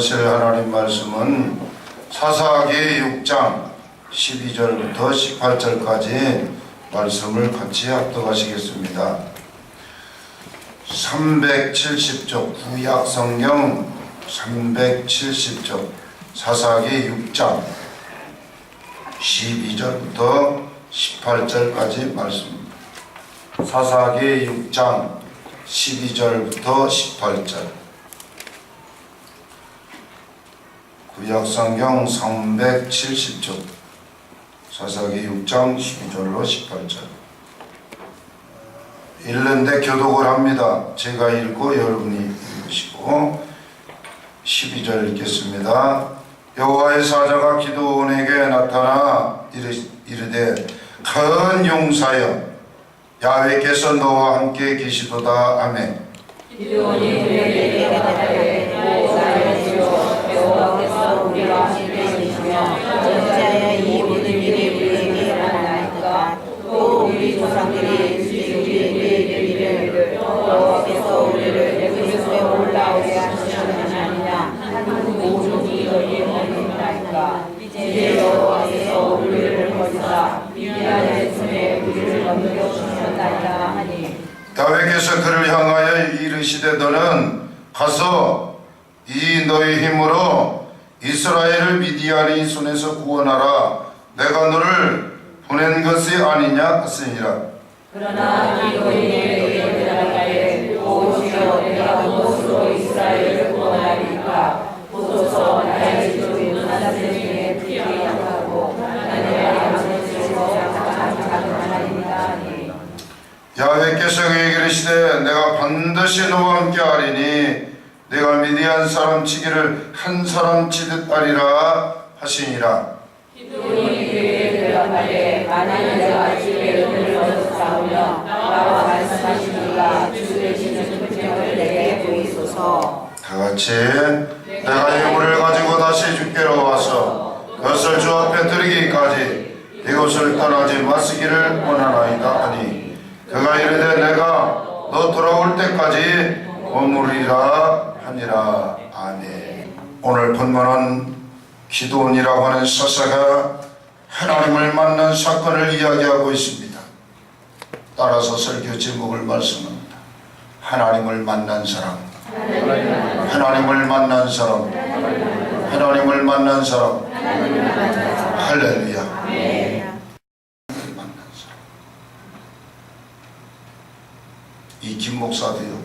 하실 하나님 말씀은 사사기 6장 12절부터 18절까지 말씀을 같이 합독하시겠습니다. 370쪽 구약 성경 370쪽 사사기 6장 12절부터 18절까지 말씀. 사사기 6장 12절부터 18절. 구약 성경 370쪽 사사기 6장 12절로 18절. 읽는데 교독을 합니다. 제가 읽고 여러분이 읽으시고 12절 읽겠습니다. 여호와의 사자가 기도원에게 나타나 이르- 이르되 큰 용사여 야훼께서 너와 함께 계시도다 아멘. 기도원이 그에게 여호와여 야훼께서 그를 향하여 이르시되 너는 가서 이 너의 힘으로 이스라엘을 미디안의 손에서 구원하라. 내가 너를 보낸 것이 아니냐 하시니라. 그러나 기도인에게 대답하되 오시어 내가 무엇으로 이스라엘을 구원하리까 보소서 나의 기도인 하나님에게 특히 약하고 하나님의 아버지께서 작은 하나님이다 하니 야훼께서 그에게 이르시되 내가 반드시 너와 함께 하리니 내가 미디안 사람 치기를 한 사람 치듯 하리라 하시니라. 기도인이 그에게 대답하되 만일 내가 주의 은혜를 얻어 싸우며 나와 말씀하시니가 주 되시는 표정을 내게 보이소서. 다 같이 내가 예물을 가지고 다시 주께로 와서 그것을 주 앞에 드리기까지 이곳을 떠나지 마시기를 원하나이다 하니 그가 이르되 내가 너 돌아올 때까지 머무리라 하니라. 아멘. 오늘 본문은 기도원이라고 하는 사사가 하나님을 만난 사건을 이야기하고 있습니다. 따라서 설교 제목을 말씀합니다. 하나님을 만난 사람. 하나님을 만난 사람. 하나님을 만난 사람. 할렐루야 하나님을 만난 사람 이김 목사도요.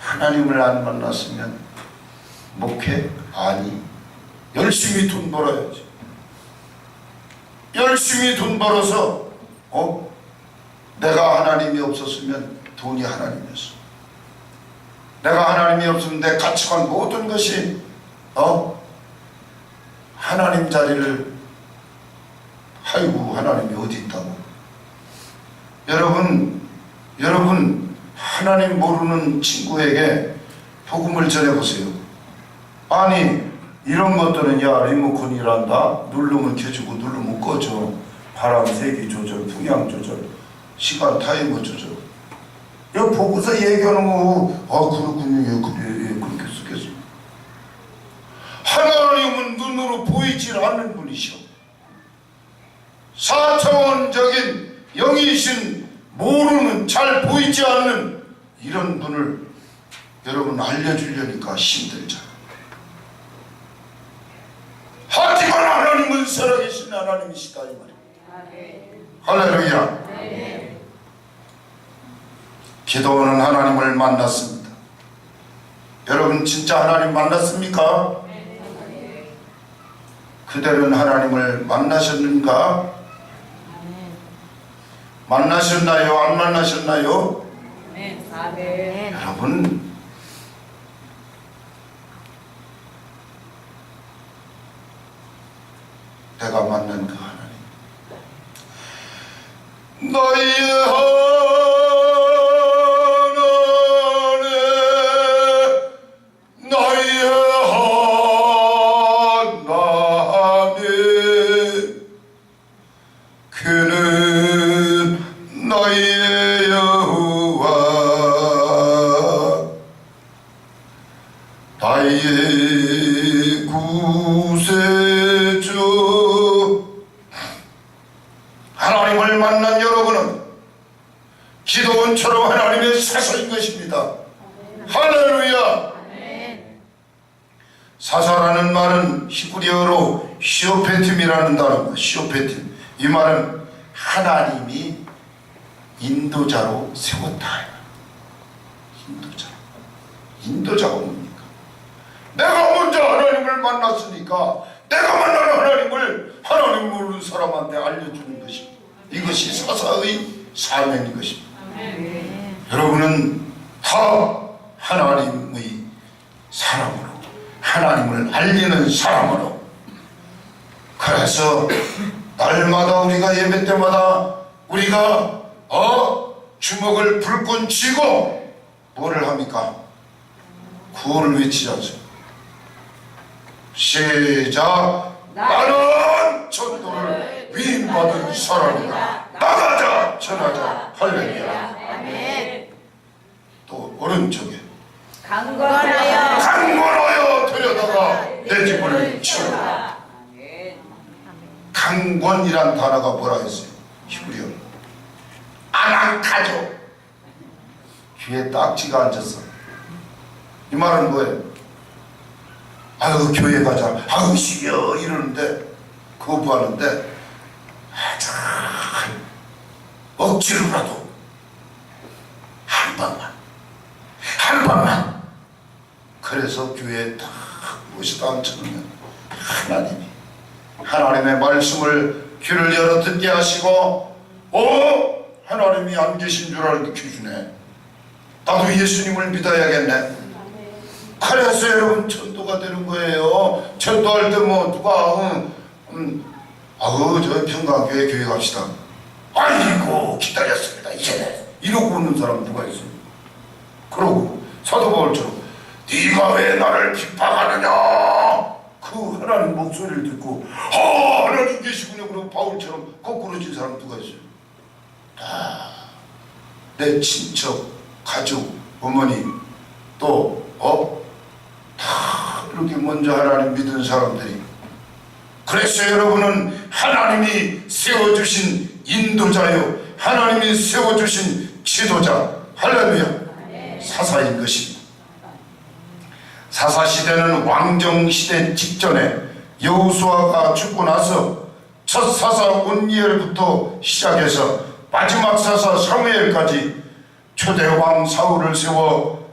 하나님을 안 만났으면 목회 아니. 열심히 돈 벌어야지. 열심히 돈 벌어서 어? 내가 하나님이 없었으면 돈이 하나님이었어. 내가 하나님이 없으면 내 가치관 모든 것이 어? 하나님 자리를 아이고 하나님이 어디 있다고. 여러분 여러분 하나님 모르는 친구에게 복음을 전해보세요 아니 이런 것들은 야 리모컨이란다 누르면 켜지고 누르면 꺼져 바람 세기 조절 풍향 조절 시간 타이머 조절 여기 보고서 얘기하는 거, 아, 그렇군요. 예, 그래, 예, 그렇게 쓰겠습니다. 하나님은 눈으로 보이질 않는 분이셔. 사차원적인 영이신 모르는, 잘 보이지 않는 이런 분을 여러분 알려주려니까 힘들잖아. 하지만 하나님은 살아계신 하나님이시다, 이 말이야. 할렐루야. 기도는 하나님을 만났습니다. 여러분 진짜 하나님 만났습니까? 그대는 하나님을 만나셨는가? 만나셨나요? 안 만나셨나요? 여러분 내가 만난 그 하나님 너희의 하나님 너희의 하나님 그는 너희의 여호와 다 구세주 하나님을 만난 여러분은 기도원처럼 하나님의 사사인 것입니다. 할렐루야! 사사라는 말은 히브리어로 시오페팀이라는 단어입니다. 시오페팀. 이 말은 하나님이 인도자로 세웠다. 인도자. 인도자가 뭡니까? 내가 먼저 하나님을 만났으니까 내가 만난 하나님을 하나님 모르는 사람한테 알려주는 것입니다. 이것이 사사의 사명인 것입니다. 여러분은 다 하나님의 사람으로 하나님을 알리는 사람으로 그래서 날마다 우리가 예배 때마다 우리가 어? 주먹을 불끈 쥐고 뭐를 합니까? 구호를 않습니까? 시작! 나는 전도를 위임받은 사람이다. 나가자! 전하자! 할렐루야. 또 오른쪽에 강건하여 강권하여 들여다가 내 집을 치우라 강권이란 단어가 뭐라 했어요? 히브리어. 아랑카조. 귀에 딱지가 앉았어. 이 말은 뭐예요? 아유 교회 가자. 아유 쉬어. 이러는데 거부하는데 아주 억지로라도 한 번만 한 번만. 그래서 교회에 딱 모시다 앉혀놓으면 하나님이 하나님의 말씀을 귀를 열어 듣게 하시고 어? 하나님이 안 계신 줄 알고 켜주네 나도 예수님을 믿어야겠네. 그래서 여러분 전도가 되는 거예요. 전도할 때 뭐 누가 음, 음, 아우 저 평강교회 교회 갑시다. 아이고 기다렸습니다 이제. 이러고 웃는 사람 누가 있어요? 그러고 사도 바울처럼 네가 왜 나를 핍박하느냐 그 하나님 목소리를 듣고 아 하나님 계시군요. 그러고 바울처럼 거꾸로 진 사람 누가 있어요? 다내 친척 가족 어머니 또 어? 다 이렇게 먼저 하나님 믿은 사람들이. 그래서 여러분은. 하나님이 세워주신 인도자요. 하나님이 세워주신 지도자. 할렐루야. 사사인 것입니다. 사사 시대는 왕정 시대 직전에 여호수아가 죽고 나서 첫 사사 온니엘부터 시작해서 마지막 사사 사무엘까지 초대 왕 사울을 세워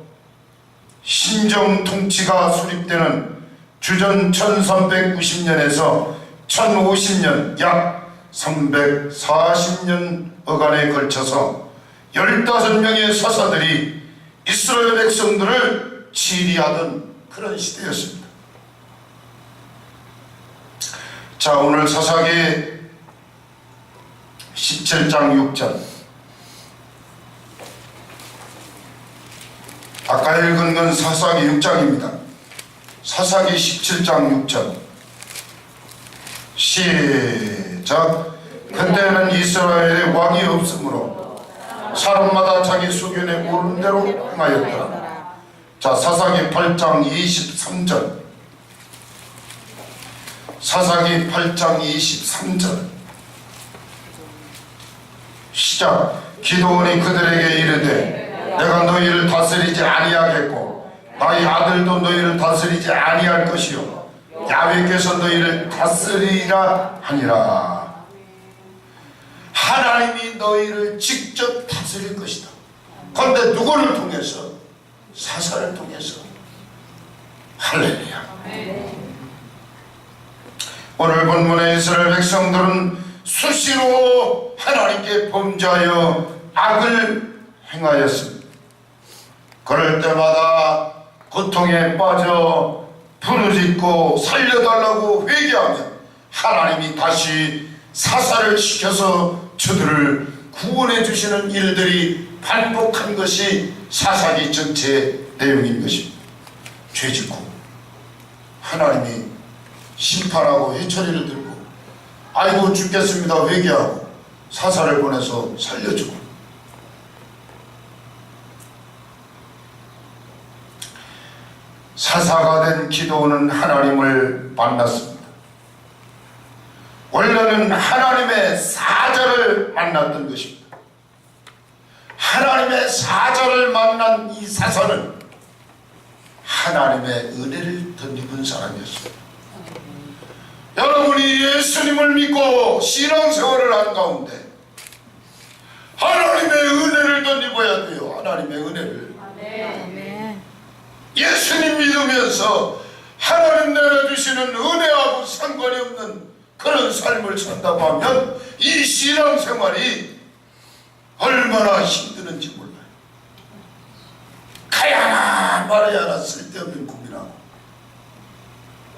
신정 통치가 수립되는 주전 1390년에서 1050년 약 340년여간에 걸쳐서 15명의 사사들이 이스라엘 백성들을 치리하던 그런 시대였습니다. 자, 오늘 사사기 17장 6절. 아까 읽은 건 사사기 6장입니다. 사사기 17장 6절. 시작. 그때는 이스라엘에 왕이 없으므로 사람마다 자기 수견에 오른 대로 행하였더라. 자, 사사기 8장 23절. 사사기 8장 23절. 시작. 기도원이 그들에게 이르되 내가 너희를 다스리지 아니하겠고 나의 아들도 너희를 다스리지 아니할 것이요 야훼께서 너희를 다스리라 하니라. 하나님이 너희를 직접 다스릴 것이다. 그런데 누구를 통해서? 사사를 통해서. 할렐루야. 오늘 본문의 이스라엘 백성들은 수시로 하나님께 범죄하여 악을 행하였습니다. 그럴 때마다 고통에 빠져 부르짖고 살려달라고 회개하며 하나님이 다시 사사를 시켜서 저들을 구원해 주시는 일들이 반복한 것이 사사기 전체 내용인 것입니다. 죄 짓고 하나님이 심판하고 해처리를 들고 아이고 죽겠습니다 회개하고 사사를 보내서 살려주고 사사가 된 기도는 하나님을 만났습니다. 원래는 하나님의 사자를 만났던 것입니다. 하나님의 사자를 만난 이 사사는 하나님의 은혜를 덧입은 사람이었습니다. 여러분이 예수님을 믿고 신앙생활을 한 가운데 하나님의 은혜를 덧입어야 돼요. 하나님의 은혜를. 예수님 믿으면서 하나님 내려주시는 은혜하고 상관이 없는 그런 삶을 산다고 하면 이 신앙생활이 얼마나 힘드는지 몰라요. 가야나 말아야나 쓸데없는 고민하고.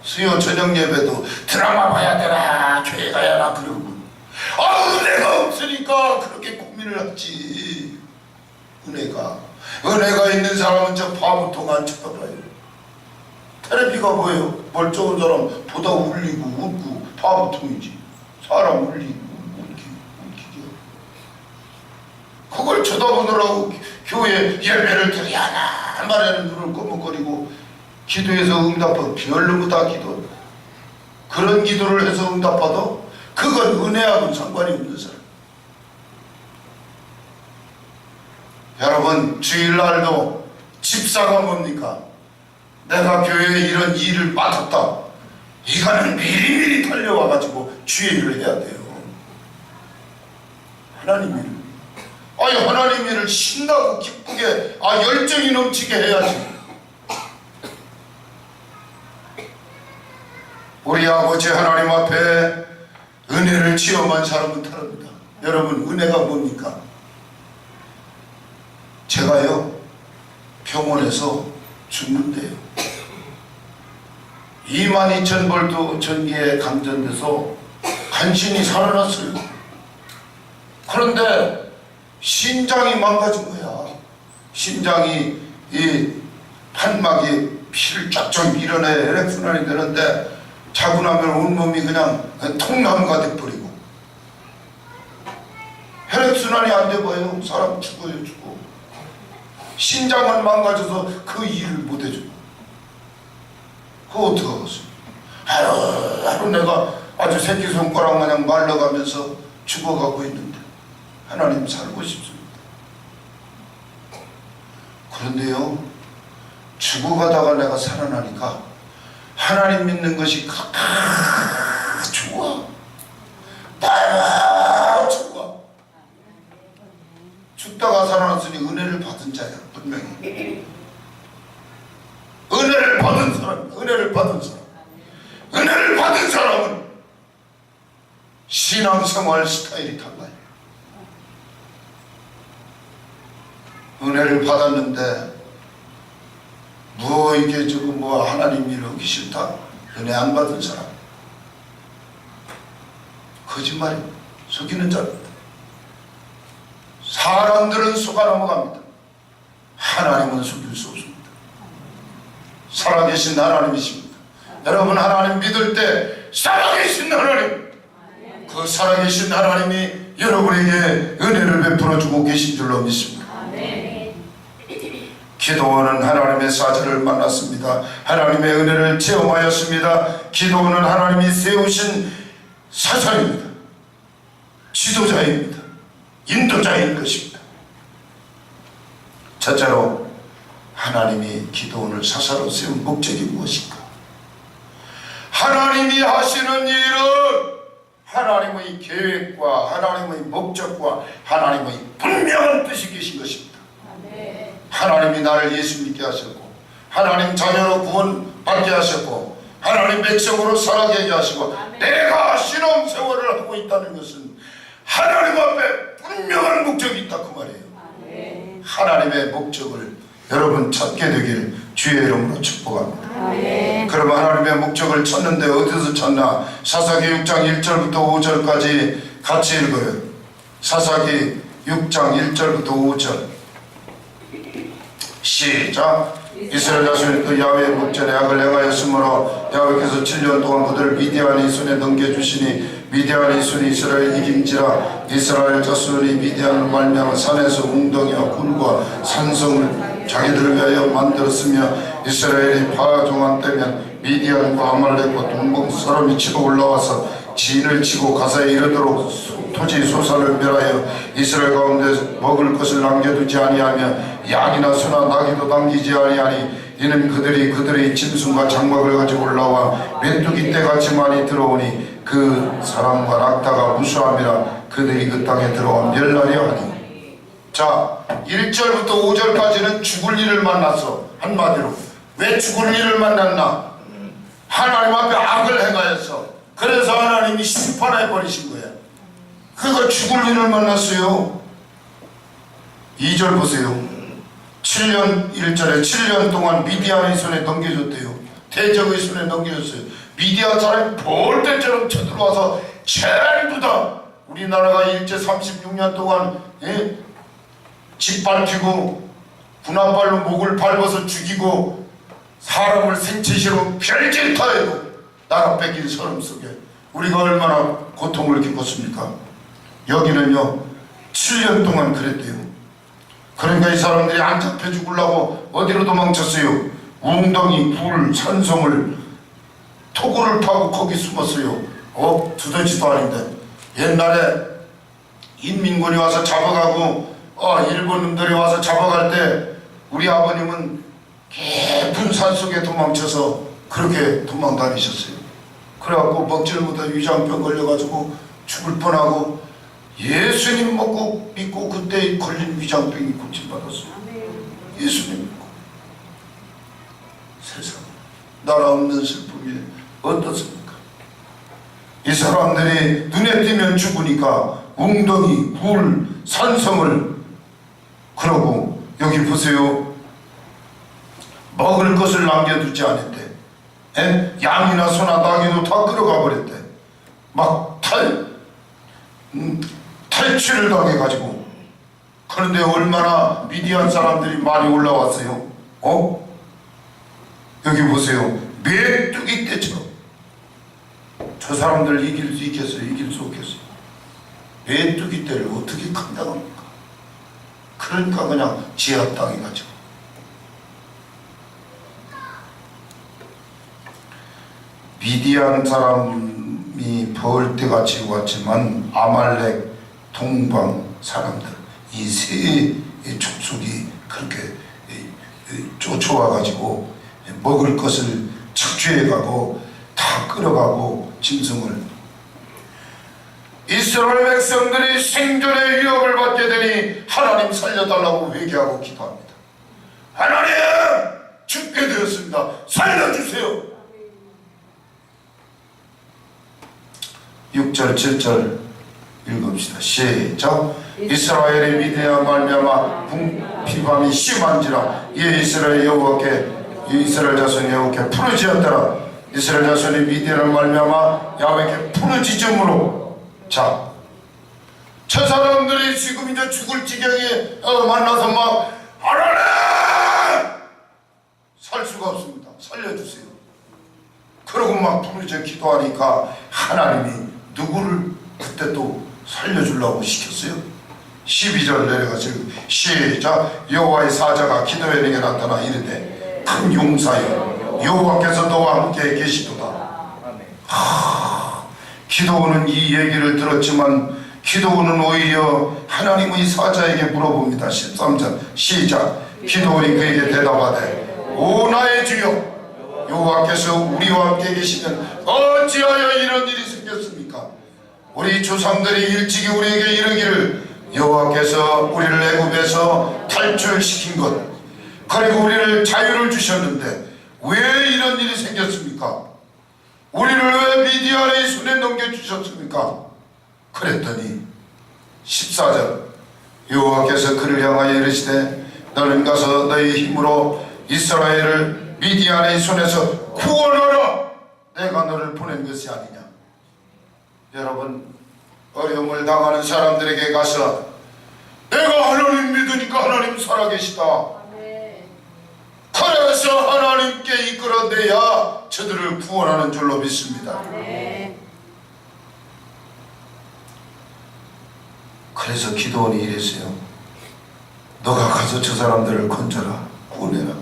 수요 저녁 예배도 드라마 봐야 되나 교회 가야나 그러고. 아 은혜가 없으니까 그렇게 고민을 하지. 은혜가 은혜가 있는 사람은 저 바보통 안 쳐다봐요. 테레비가 뭐예요? 멀쩡한 사람 보다 울리고 웃고 바보통이지. 사람 울리고 웃기게 그걸 쳐다보느라고 교회 예배를 드려야 하나 말에는 눈을 꺼먹거리고 기도해서 응답하고 별로 다 기도 그런 기도를 해서 응답하도 그건 은혜하고는 상관이 없는 사람. 여러분 주일날도 집사가 뭡니까? 내가 교회에 이런 일을 맡았다. 이거는 미리미리 달려와가지고 주의 일을 해야 돼요. 하나님 일 아니 하나님 일을 신나고 기쁘게 아 열정이 넘치게 해야지. 우리 아버지 하나님 앞에 은혜를 체험한 사람은 다릅니다. 여러분 은혜가 뭡니까? 제가요 병원에서 죽는데요. 2만 2천 볼트 전기에 감전돼서 간신히 살아났어요. 그런데 신장이 망가진 거야. 심장이 이 판막이 피를 쫙쫙 밀어내 혈액순환이 되는데 자고 나면 온몸이 그냥 통나무가 돼버리고. 혈액순환이 안 돼봐요. 사람 죽어요 죽어. 신장은 망가져서 그 일을 못 해주고. 그거 어떡하겠어요? 하루 하루 내가 아주 새끼손가락 마냥 말라가면서 죽어가고 있는데 하나님 살고 싶습니다. 그런데요 죽어가다가 내가 살아나니까 하나님 믿는 것이 좋아. 죽다가 살아났으니 은혜를 받은 자야 분명히. 은혜를 받은 사람 은혜를 받은 사람. 은혜를 받은 사람은 신앙생활 스타일이 달라요 은혜를 받았는데 뭐 이게 지금 뭐 하나님 일 하기 싫다? 은혜 안 받은 사람. 거짓말이 속이는 자입니다 사람들은 속아 넘어갑니다. 하나님은 속일 수 없습니다. 살아계신 하나님이십니다. 여러분 하나님 믿을 때 살아계신 하나님! 그 살아계신 하나님이 여러분에게 은혜를 베풀어 주고 계신 줄로 믿습니다 기도원은 하나님의 사자를 만났습니다. 하나님의 은혜를 체험하였습니다. 기도원은 하나님이 세우신 사자입니다. 지도자입니다. 인도자인 것입니다. 첫째로 하나님이 기도원을 사사로 세운 목적이 무엇인가? 하나님이 하시는 일은 하나님의 계획과 하나님의 목적과 하나님의 분명한 뜻이 계신 것입니다. 하나님이 나를 예수 믿게 하셨고 하나님 자녀로 구원받게 하셨고 하나님 백성으로 살아가게 하시고 내가 신앙 생활을 하고 있다는 것은 하나님 앞에 분명한 목적이 있다 그 말이에요. 하나님의 목적을 여러분 찾게 되길 주의 이름으로 축복합니다. 그러면 하나님의 목적을 찾는데 어디서 찾나? 사사기 6장 1절부터 5절까지 같이 읽어요. 사사기 6장 1절부터 5절 시작. 이스라엘 자손이 그 야외의 목전에 악을 행하였으므로 야외께서 7년 동안 그들을 미디안의 손에 넘겨주시니 미디안의 손이 이스라엘 이김지라 이스라엘 자손이 미디안을 말미암아 산에서 웅덩이와 굴과 산성을 자기들을 위하여 만들었으며 이스라엘이 파종한 때면 미디안과 아말렉과 동방 사람이 치고 올라와서 진을 치고 가사에 이르도록 소- 토지 소산을 멸하여 이스라엘 가운데 먹을 것을 남겨두지 아니하며 양이나 소나 나귀도 남기지 아니하니 이는 그들이 그들의 짐승과 장막을 가지고 올라와 메뚜기 떼같이 많이 들어오니 그 사람과 낙타가 무수함이라 그들이 그 땅에 들어와 멸하려 하니. 자 1절부터 5절까지는 죽을 일을 만났어 한마디로 왜 죽을 일을 만났나? 하나님 앞에 악을 행하였어 그래서 하나님이 심판해 버리신 거야. 그가 죽을 일을 만났어요. 2절 보세요 7년 1절에 7년 동안 미디안의 손에 넘겨줬대요. 대적의 손에 넘겨줬어요. 미디안 사람이 볼 때처럼 쳐들어와서 전부 다. 우리나라가 일제 36년 동안 예? 짓밟히고 군함발로 목을 밟아서 죽이고 사람을 생체시로 별짓하여도 나라 뺏긴 서름 속에. 우리가 얼마나 고통을 겪었습니까? 여기는요 7년 동안 그랬대요 그러니까 이 사람들이 안 잡혀 죽으려고 어디로 도망쳤어요? 웅덩이, 굴, 산성을 토굴을 파고 거기 숨었어요 어? 두더지도 아닌데 옛날에 인민군이 와서 잡아가고 어, 일본 놈들이 와서 잡아갈 때 우리 아버님은 깊은 산속에 도망쳐서 그렇게 도망 다니셨어요 그래갖고 먹지를 못해 위장병 걸려가지고 죽을 뻔하고 예수님 먹고 믿고 그때 걸린 위장병이 고침받았어요. 예수님 믿고. 세상 나라 없는 슬픔이 어떻습니까? 이 사람들이 눈에 띄면 죽으니까 웅덩이, 굴, 산성을 그러고 여기 보세요. 먹을 것을 남겨두지 않았대 에? 양이나 소나 나귀도 다 끌어가 버렸대. 막 탈, 음, 탈취를 당해가지고 그런데 얼마나 미디안 사람들이 많이 올라왔어요 어? 여기 보세요 메뚜기 떼처럼 저 사람들 이길 수 있겠어요? 이길 수 없겠어요? 메뚜기 떼를 어떻게 감당합니까? 그러니까 그냥 지하 땅에 가지고 미디안 사람이 벌떼같이 왔지만 아말렉 동방 사람들 이 세 족속이 그렇게 이- 이 쫓아와 가지고 먹을 것을 착취해 가고 다 끌어가고 짐승을 이스라엘 백성들이 생존의 위협을 받게 되니 하나님 살려달라고 회개하고 기도합니다. 하나님 죽게 되었습니다. 살려주세요. 6절 7절 읽읍시다. 시작. 이스라엘의 미디어 말미암아 궁핍함이 심한지라 이에 이스라엘 여호와께 이스라엘 자손 여호와께 부르짖었더라. 이스라엘 자손이 미디어를 말미암아 야훼께 부르짖음으로 자. 저 사람들이 지금 이제 죽을 지경에 어, 만나서 막 하나님 살 수가 없습니다. 살려주세요. 그러고 막 부르짖어 기도하니까 하나님이 누구를 그때 또 살려주려고 시켰어요? 12절 내려가서 시작 여호와의 사자가 기도에 내게 나타나 이르되 큰 용사여 여호와께서 너와 함께 계시도다 하, 기도원은 이 얘기를 들었지만 기도원은 오히려 하나님의 사자에게 물어봅니다 13절 시작 기도원이 그에게 대답하되 오 나의 주여 여호와께서 우리와 함께 계시면 어찌하여 이런 일이? 우리 조상들이 일찍이 우리에게 이르기를 여호와께서 우리를 애굽에서 탈출시킨 것 그리고 우리를 자유를 주셨는데 왜 이런 일이 생겼습니까? 우리를 왜 미디안의 손에 넘겨주셨습니까? 그랬더니 14절 여호와께서 그를 향하여 이르시되 너는 가서 너희 힘으로 이스라엘을 미디안의 손에서 구원하라 내가 너를 보낸 것이 아니냐 여러분 어려움을 당하는 사람들에게 가서 내가 하나님 믿으니까 하나님 살아계시다 그래서 하나님께 이끌어내야 저들을 구원하는 줄로 믿습니다 그래서 기도원이 이랬어요. 너가 가서 저 사람들을 건져라, 구원해라.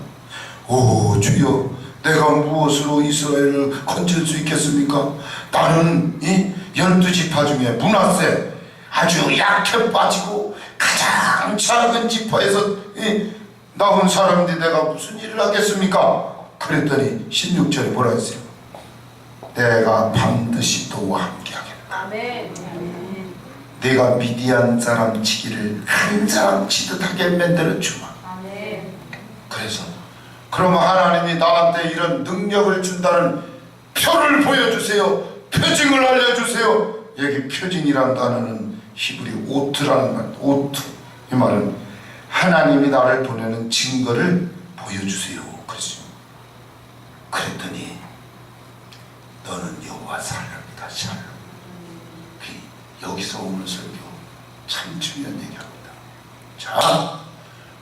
오 주여 내가 무엇으로 이스라엘을 건질 수 있겠습니까? 나는 이 열두 지파 중에 문하세 아주 약해 빠지고 가장 작은 지파에서 이 나온 사람인데 내가 무슨 일을 하겠습니까? 그랬더니 16절에 뭐라 했어요? 내가 반드시 너와 함께 하겠다. 아멘. 내가 미디안 사람 치기를 한 사람 치듯하게 만들어 주마. 그래서 그러면 하나님이 나한테 이런 능력을 준다는 표를 보여주세요. 표징을 알려주세요. 여기 표징이란 단어는 히브리 오트라는 말. 오트 이 말은 하나님이 나를 보내는 증거를 보여주세요. 그랬더니 너는 여호와 살랍니다. 샬롬. 그 여기서 오늘 설교 참 중요한 얘기합니다. 자,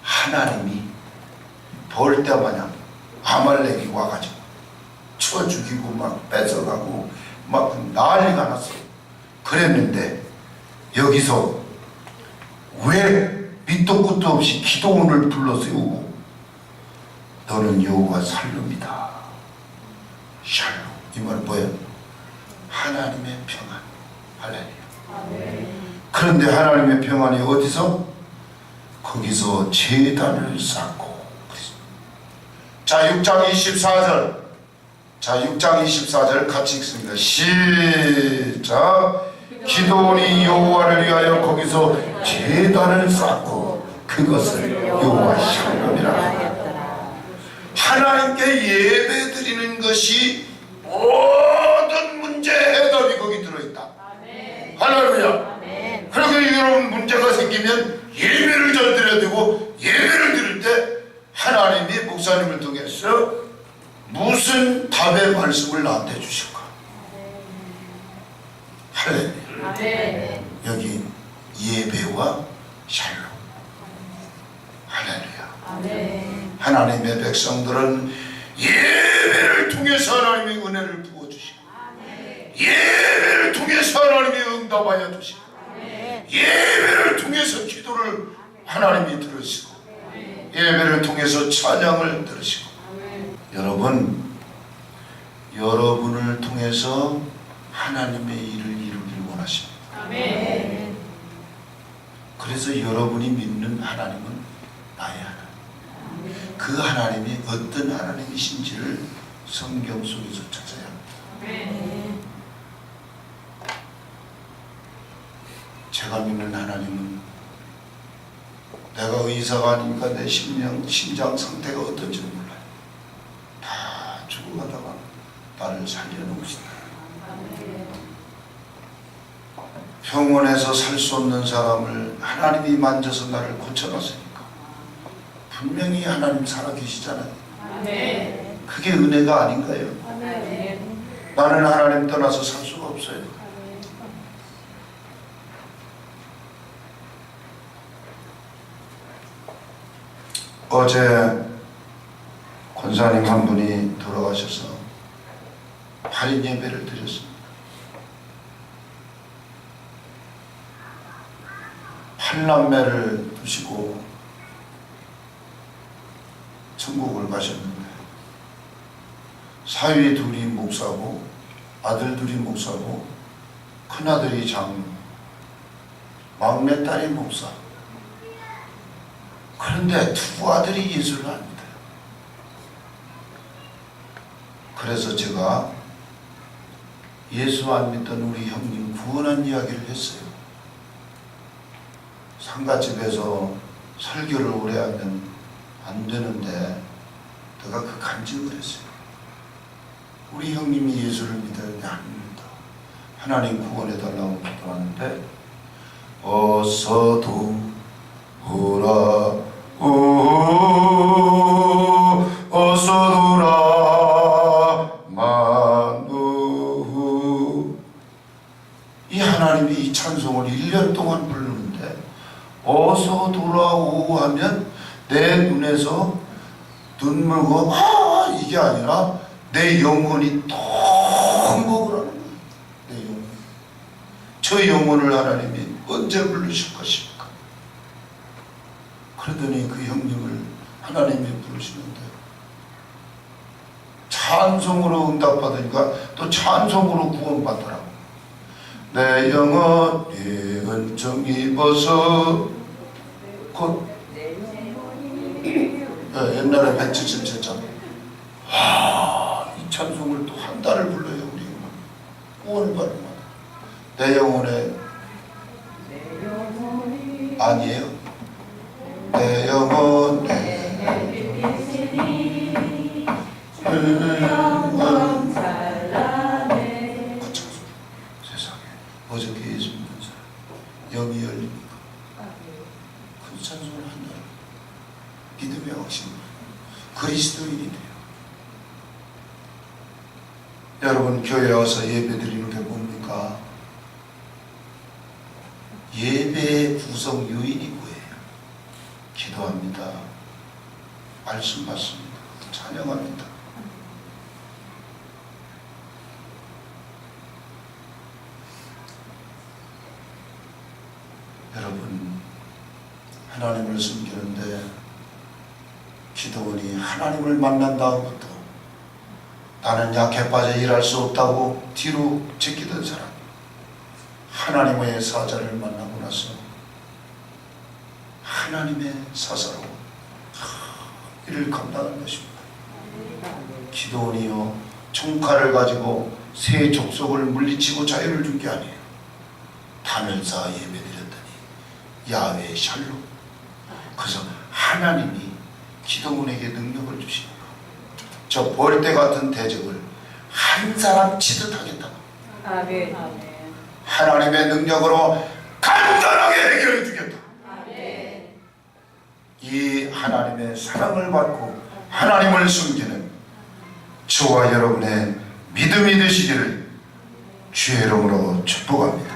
하나님이 볼 때마냥 아말렉이 와가지고 쳐 죽이고 막 뺏어가고 막 난리가 났어요. 그랬는데 여기서 왜 밑도 끝도 없이 기도원을 불러 세우고 너는 여호와 살릅니다. 샬롬 이 말은 뭐예요? 하나님의 평안 할렐루야. 그런데 하나님의 평안이 어디서? 거기서 재단을 쌓고. 자 6장 24절 자 6장 24절 같이 읽습니다. 시작 기도원이 여호와를 위하여 거기서 재단을 쌓고 그것을 여호와 샬롬이라. 하나님께 예배 드리는 것이 모든 문제 해답이 거기 들어있다. 할렐루야. 그러게 여러분 문제가 생기면 예배를 잘 드려야 되고 예배를 드릴 때 하나님이 목사님을 통해서 무슨 답의 말씀을 나한테 주실까? 할렐루야. 여기 예배와 샬롬. 할렐루야. 하나님의 백성들은 예배를 통해서 하나님의 은혜를 부어주시고 예배를 통해서 하나님이 응답하여 주시고 예배를 통해서 기도를 하나님이 들으시고 예배를 통해서 찬양을 들으시고 여러분 여러분을 통해서 하나님의 일을 이루길 원하십니다. 아멘. 그래서 여러분이 믿는 하나님은 나의 하나님. 그 하나님이 어떤 하나님이신지를 성경 속에서 찾아야 합니다. 제가 믿는 하나님은 내가 의사가 아니니까 내 심령, 심장 상태가 어떤지 몰라요. 다 죽어가다가 나를 살려놓으신다. 병원에서 살 수 없는 사람을 하나님이 만져서 나를 고쳐놨으니까 분명히 하나님 살아계시잖아요. 아멘. 그게 은혜가 아닌가요? 아멘. 나는 하나님 떠나서 살 수가 없어요. 어제 권사님 한 분이 돌아가셔서 할인 예배를 드렸습니다. 팔남매를 두시고 천국을 가셨는데 사위 둘이 목사고 아들 둘이 목사고 큰아들이 장로 막내 딸이 목사 그런데 두 아들이 예수를 합니다 그래서 제가 예수 안 믿던 우리 형님 구원한 이야기를 했어요. 상가집에서 설교를 오래 하면 안 되는데 내가 그 간증을 했어요. 우리 형님이 예수를 믿었는데 안 믿다. 하나님 구원해달라고 기도하는데 어서도 오라. 오 어서도라 만우 이 하나님이 이 찬송을 1년 동안 부르는데 어서 돌아오 하면 내 눈에서 눈물과 아 이게 아니라 내 영혼이 통곡을 하는 거예요. 내 영혼. 저 영혼을 하나님이 언제 부르실 것입니까? 그러더니 그 형님을 하나님이 부르시는데 찬송으로 응답받으니까 또 찬송으로 구원받더라고. 내 영혼 예 은총 입어서 곧 예, 옛날에 177장 와이 찬송을 또 한 달을 불러요 우리 구원을 받는 내 영혼에 아니에요. 내 찬송 세상에 어저께 예수 믿는 사람 영이 열립니까? 그 찬송을 한다 믿음의 확신 그리스도인이 돼요 여러분 교회 와서 예배 드리는 게 뭡니까? 예배의 구성 요인이 뭐예요? 기도합니다 말씀 받습니다 찬양합니다 여러분 하나님을 숨기는데 기도원이 하나님을 만난 다음부터 나는 약해 빠져 일할 수 없다고 뒤로 제끼던 사람 하나님의 사자를 만나고 나서 하나님의 사사로 일을 감당한 것입니다. 기도원이요 총칼을 가지고 새 족속을 물리치고 자유를 준 게 아니에요. 쌓아 예배드렸더니 야외 샬로 그래서 하나님이 기도문에게 능력을 주시는 거. 저 벌떼 같은 대적을 한 사람 치듯 하겠다고 아멘. 하나님의 능력으로 간단하게 해결해 주겠다. 이 하나님의 사랑을 받고 하나님을 숨기는 저와 여러분의 믿음이 되시기를 주의 이름으로 축복합니다.